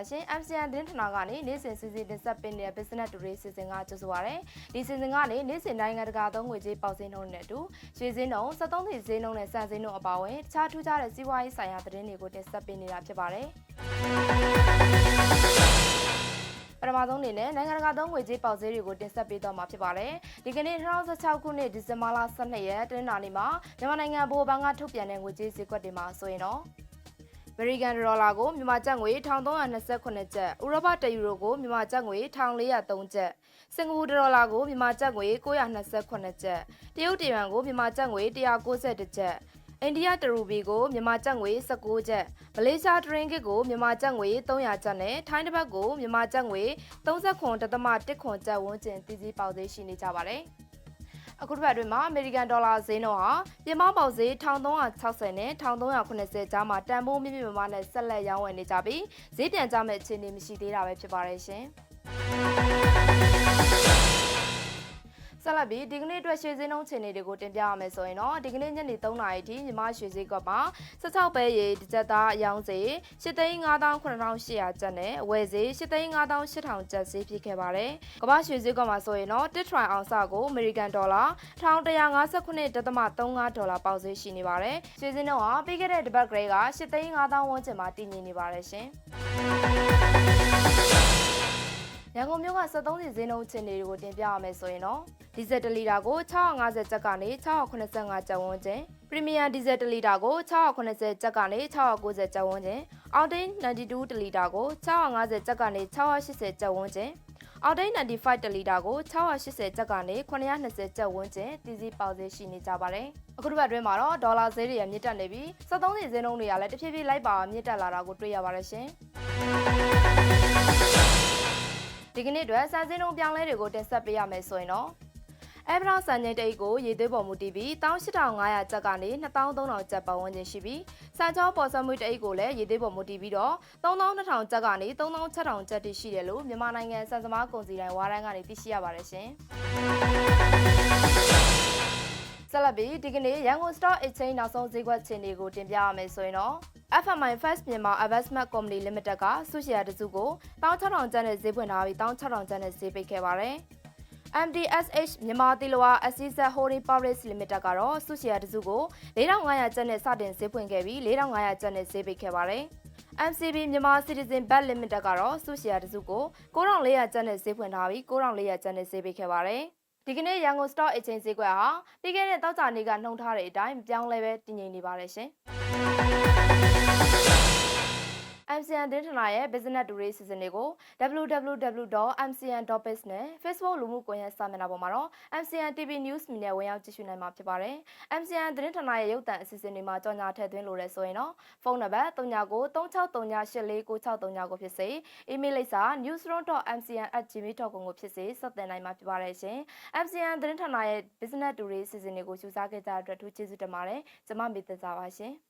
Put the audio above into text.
ပါရှင် MCN သတင်းဌာနကနေနေ့စဉ်စီစဉ်တင်ဆက်ပေးနေတဲ့ Business Today စီစဉ်ကကြိုဆိုပါရစေဒီစီစဉ်ကနေနေ့စဉ်နိုင်ငံတကာသုံးငွေကြေးပေါက်ဈေးနှုန်းနဲ့အတူရွှေဈေးနှုန်း73သိန်းဈေးနှုန်းနဲ့စံဈေးနှုန်းအပါအဝင်တခြားထူးခြားတဲ့စီးပွားရေးဆိုင်ရာသတင်းတွေကိုတင်ဆက်ပေးနေတာဖြစ်ပါတယ်ပထမဆုံးအနေနဲ့နိုင်ငံတကာသုံးငွေကြေးပေါက်ဈေးတွေကိုတင်ဆက်ပေးတော့မှာဖြစ်ပါတယ်။ဒီကနေ့2016ခုနှစ်ဒီဇင်ဘာလ12ရက်တနင်္လာနေ့မှာမြန်မာနိုင်ငံဗဟိုဘဏ်ကထုတ်ပြန်တဲ့ငွေကြေးဈေးကွက်တွေမှာဆိုရင်တော့အ မေရိကန်ဒေါ်လာကိုမြန်မာကျပ်ငွေ1328ကျပ်၊ဥရောပတယူရိုကိုမြန်မာကျပ်ငွေ1403ကျပ်၊စင်ကာပူဒေါ်လာကိုမြန်မာကျပ်ငွေ928ကျပ်၊တရုတ်တယွမ်ကိုမြန်မာကျပ်ငွေ192ကျပ်အိန္ဒိယတရူပီကိုမြန်မာကျပ်ငွေ19ကျပ်မလေးရှားဒရင်ဂစ်ကိုမြန်မာကျပ်ငွေ300ကျပ်နဲ့ထိုင်းတစ်ပတ်ကိုမြန်မာကျပ်ငွေ39.1ခွန်ကျပ်ဝန်းကျင်တည်စည်းပေါက်သေးရှိနေကြပါတယ်။ အခုတစ်ပတ်အတွင်းမှာအမေရိကန်ဒေါ်လာဈေးနှုန်းဟာပြင်ပပေါက်ဈေး1360နဲ့1380ကြားမှာတန်ဖိုးမြင့်မြင့်မားမားနဲ့ဆက်လက်ရောင်းဝယ်နေကြပြီးဈေးပြန်ကျမဲ့အခြေအနေမရှိသေးတာပဲဖြစ်ပါတယ်ရှင်။ ဆက်လက်ပြီးဒီကနေ့အတွက်ရွှေစင်းနှုန်းခြေနေတွေကိုတင်ပြရမယ်ဆိုရင်တော့ဒီကနေ့ညနေ3နာရီထိညီမရွှေစည်းကွက်မှာ16ပဲရေတစ်ကြက်သားအယောင်စေ8,5800ကျပ်နဲ့အဝယ်စေ8,5800ကျပ်ဈေးဖြစ်ခဲ့ပါတယ်။ကမ္ဘာရွှေစည်းကွက်မှာဆိုရင်တော့တစ်ထရိုင်အောင်စကိုအမေရိကန်ဒေါ်လာ1159.35ဒေါ်လာပေါက်ဈေးရှိနေပါတယ်။ရွှေစင်းနှုန်းဟာပြီးခဲ့တဲ့တစ်ပတ်ကလေးက8,5000ဝန်းကျင်မှာတည်ငြိမ်နေပါတယ်ရှင်။ ရန်ကုန်မြို့က73စီဈေးနှုန်းအခြေအနေတွေကိုတင်ပြရမယ်ဆိုရင်တော့ဒီဇယ်1လီတာကို650ကျပ်ကနေ685ကျပ်ဝန်းကျင်ပရီမီယံဒီဇယ်1လီတာကို680ကျပ်ကနေ690ကျပ်ဝန်းကျင်အောက်တိန်92တလီတာကို650ကျပ်ကနေ680ကျပ်ဝန်းကျင်အောက်တိန်95တလီတာကို680ကျပ်ကနေ920ကျပ်ဝန်းကျင်တည်စည်းပေါက်ဈေးရှိနေကြပါတယ်အခုတစ်ပတ်အတွင်းမှာတော့ဒေါ်လာဈေးတွေရမြင့်တက်နေပြီး73စီဈေးနှုန်းတွေကလည်းတဖြည်းဖြည်းလိုက်ပါမြင့်တက်လာတာကိုတွေ့ရပါတယ်ရှင် ဒီကနေ့အတွက်စံစင်းလုံးပြောင်းလဲတွေကိုတင်ဆက်ပေးရမယ်ဆိုရင်တော့အဲဗရာစံချိန်တိတ်ကိုရေသွေးပေါ်မူတည်ပြီး18500ကျပ်ကနေ2300ကျပ်ပတ်ဝန်းကျင်ရှိပြီးစံချောပေါ်ဆမှုတိတ်ကိုလည်းရေသွေးပေါ်မူတည်ပြီးတော့3200ကျပ်ကနေ3600ကျပ်တိရှိတယ်လို့မြန်မာနိုင်ငံစံစမားကုန်စည်တိုင်းဝါရန်ကနေသိရှိရပါတယ်ရှင်ဆက်လက်ပြီးဒီကနေ့ရန်ကုန် Stock Exchange နောက်ဆုံးဈေးကွက်ခြေနေကိုတင်ပြရမယ်ဆိုရင်တော့ FMI First မြန်မာ Investment Company Limited ကစုရှယ်ယာတစုကို16000ကျပ်နဲ့ဈေးဖွင့်ထားပြီး16000ကျပ်နဲ့ဈေးပိတ်ခဲ့ပါတယ်။ MDSH မြန်မာတီလဝါ Assistant Holding Public Limited ကတော့စုရှယ်ယာတစုကို4500ကျပ်နဲ့စတင်ဈေးဖွင့်ခဲ့ပြီး4500ကျပ်နဲ့ဈေးပိတ်ခဲ့ပါတယ်။ MCB မြန်မာ Citizen Bank Limited ကတော့စုရှယ်ယာတစုကို9400ကျပ်နဲ့ဈေးဖွင့်ထားပြီး9400ကျပ်နဲ့ဈေးပိတ်ခဲ့ပါတယ်။ဒီကနေ့ရန်ကုန် Stock Exchange ဈေးကွက်ဟာပြီးခဲ့တဲ့တောက်ကြနေ့ကနှုံထားတဲ့အတိုင်းပြောင်းလဲပဲတည်ငြိမ်နေပါတယ်ရှင်။ MCN တင်းထနာရဲ့ Business Today Season တွေကို www.mcn.biz နဲ့ Facebook လူမှုကွန်ရက်စာမျက်နှာပေါ်မှာတော့ MCN TV News မြင်နဲ့ဝင်ရောက်ကြည့်ရှုနိုင်မှာဖြစ်ပါတယ်။ MCN တင်းထနာရဲ့ရုပ်သံအစီအစဉ်တွေမှာကြော်ညာထည့်သွင်းလို့ရဆိုရင်တော့ဖုန်းနံပါတ်3936398639ကိုဖြစ်စေ။ email လိပ်စာ newsroom.mcn@gmail.com ကိုဖြစ်စေဆက်သွယ်နိုင်မှာဖြစ်ပါတယ်ရှင်။ MCN တင်းထနာရဲ့ Business Today Season တွေကိုစူးစမ်းခဲ့ကြတဲ့အတွက်ထူးကျေးဇူးတင်ပါတယ်။ကျွန်မမေတ္တာပါရှင်။